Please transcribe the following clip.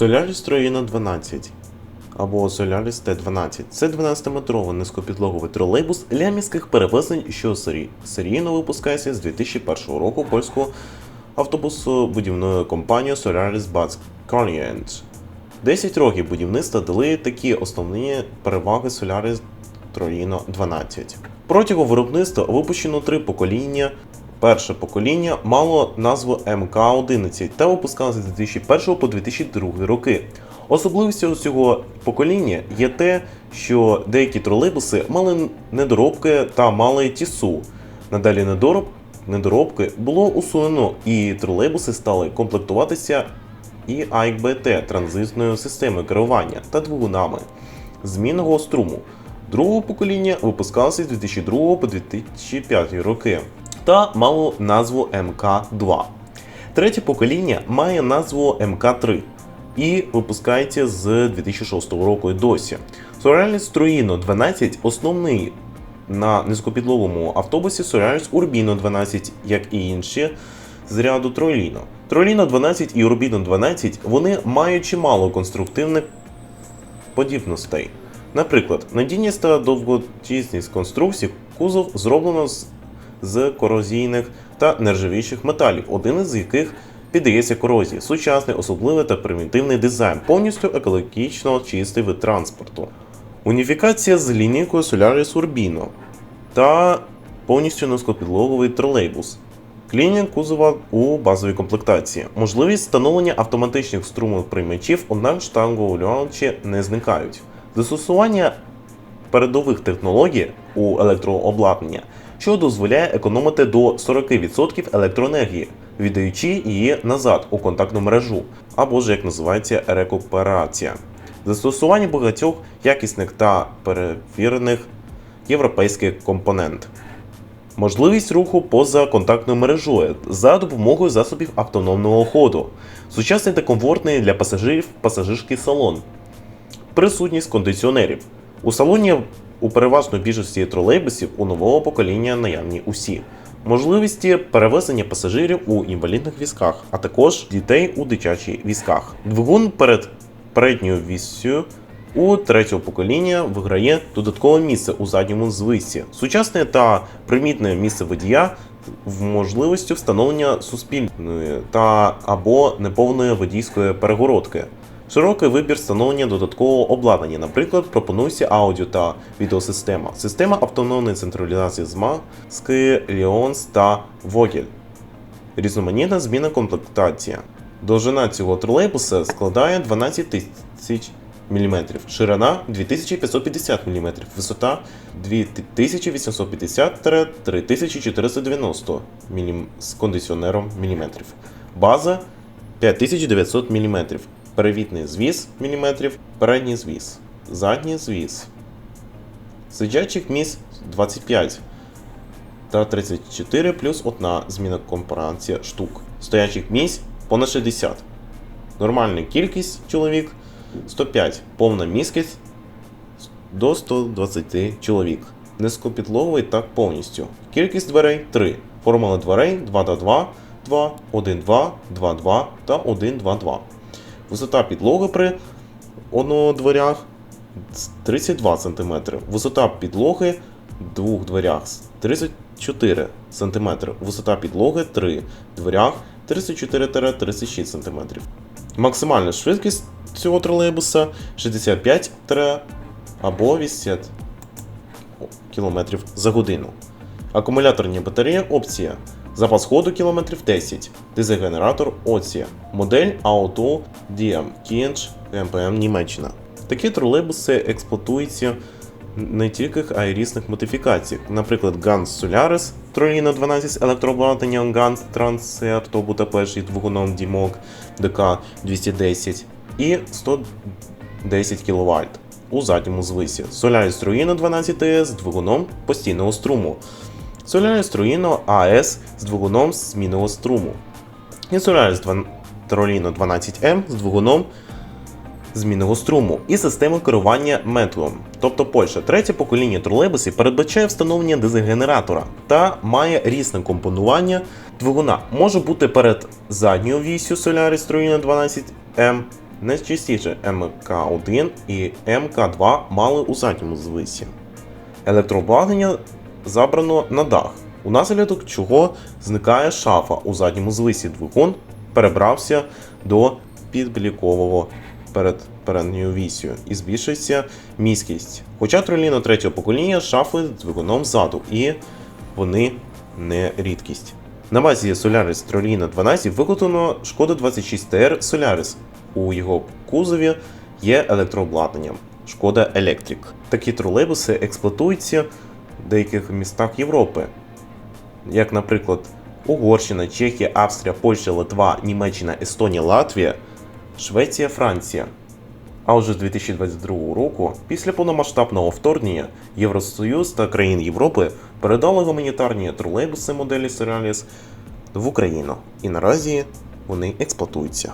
Solaris Troino 12 або Solaris T12 це 12-метровий низькопідлоговий тролейбус для міських перевезень, що сері- серійно випускається з 2001 року польського автобусобудівною компанією Solaris Bus Conient. 10 років будівництва дали такі основні переваги Solaris Troino 12. Протягом виробництва випущено три покоління. Перше покоління мало назву МК-11 та випускалося з 2001 по 2002 роки. Особливістю цього покоління є те, що деякі тролейбуси мали недоробки та мали тісу. Надалі недороб, недоробки було усунено, і тролейбуси стали комплектуватися і АйКБТ транзитною системою керування та двигунами змінного струму. Другого покоління випускалося з 2002 по 2005 роки та мало назву МК-2. Третє покоління має назву МК-3 і випускається з 2006 року і досі. Solaris Truino 12 основний на низькопідловому автобусі Solaris Urbino 12, як і інші з ряду Trollino. Trollino 12 і Urbino 12 вони мають чимало конструктивних подібностей. Наприклад, надійність та довготісність конструкцій кузов зроблено з, з корозійних та нержавіючих металів, один із яких піддається корозії. Сучасний, особливий та примітивний дизайн, повністю екологічно чистий вид транспорту. Уніфікація з лінійкою Solaris Urbino та повністю низькопідлоговий тролейбус. Клінінг кузова у базовій комплектації. Можливість встановлення автоматичних струмових приймачів однак штангоулювачі не зникають. Застосування передових технологій у електрообладнання, що дозволяє економити до 40% електроенергії, віддаючи її назад у контактну мережу, або ж як називається рекуперація. Застосування багатьох якісних та перевірених європейських компонент. Можливість руху поза контактною мережою за допомогою засобів автономного ходу, сучасний та комфортний для пасажирів пасажирський салон, присутність кондиціонерів. У салоні у переважної більшості тролейбусів у нового покоління наявні усі. Можливості перевезення пасажирів у інвалідних візках, а також дітей у дитячих візках. Двигун перед передньою віссю у третього покоління виграє додаткове місце у задньому звисі. Сучасне та примітне місце водія в можливості встановлення суспільної та або неповної водійської перегородки. Широкий вибір встановлення додаткового обладнання, наприклад, пропонується аудіо та відеосистема, система автономної централізації змазки Leons та Vogel. Різноманітна зміна комплектація. Довжина цього тролейбуса складає 12 тисяч мм, ширина 2550 мм, висота 2850-3490 мм з кондиціонером мм. База 5900 мм, перевітний звіз мм, передній звіз, задній звіз. Сидячих місць 25 та 34 плюс 1 зміна компарація штук. Стоячих місць понад 60. Нормальна кількість чоловік 105. Повна міськість до 120 чоловік. Низькопідлоговий так повністю. Кількість дверей 3. Формула дверей 2 до 2, 2, 1, 2, 2, 2 та 1, 2, 2. Висота підлоги при однодверях 32 см. Висота підлоги двох дверях 34 см. Висота підлоги 3 дверях 34-36 см. Максимальна швидкість цього тролейбуса 65 або 80 км за годину. Акумуляторні батареї опція. Запас ходу кілометрів 10. Дизель-генератор опція. Модель Auto DM Kinch МПМ Німеччина. Такі тролейбуси експлуатуються не тільки а й різних модифікаціях. Наприклад, Gans Solaris Trollino 12 з електрообладнанням Gans Transerto Будапешт із двигуном Dimog DK 210 і 110 кВт у задньому звисі. Solaris Truino 12 з двигуном постійного струму. Solaris Truino AS з двигуном змінного струму. І 2 Trollino 12M з двигуном змінного струму і системи керування метлом. Тобто Польща, третє покоління тролейбусів передбачає встановлення дизель-генератора та має різне компонування двигуна. Може бути перед задньою вісю Solaris Truino 12M Найчастіше МК1 і МК2 мали у задньому звисі. Електрообладнання забрано на дах, унаслідок чого зникає шафа у задньому звисі двигун перебрався до підблікового перед передньою вісю і збільшується міськість. Хоча троліно третього покоління з шафою з двигуном ззаду, і вони не рідкість. На базі Solaris Trolino 12 виготовлено Шкода 26TR Solaris. У його кузові є електрообладнанням Шкода Electric. Такі тролейбуси експлуатуються деяких містах Європи, як, наприклад, Угорщина, Чехія, Австрія, Польща, Литва, Німеччина, Естонія, Латвія, Швеція, Франція. А вже з 2022 року, після повномасштабного вторгнення, Євросоюз та країн Європи передали гуманітарні тролейбуси моделі Solaris в Україну, і наразі вони експлуатуються.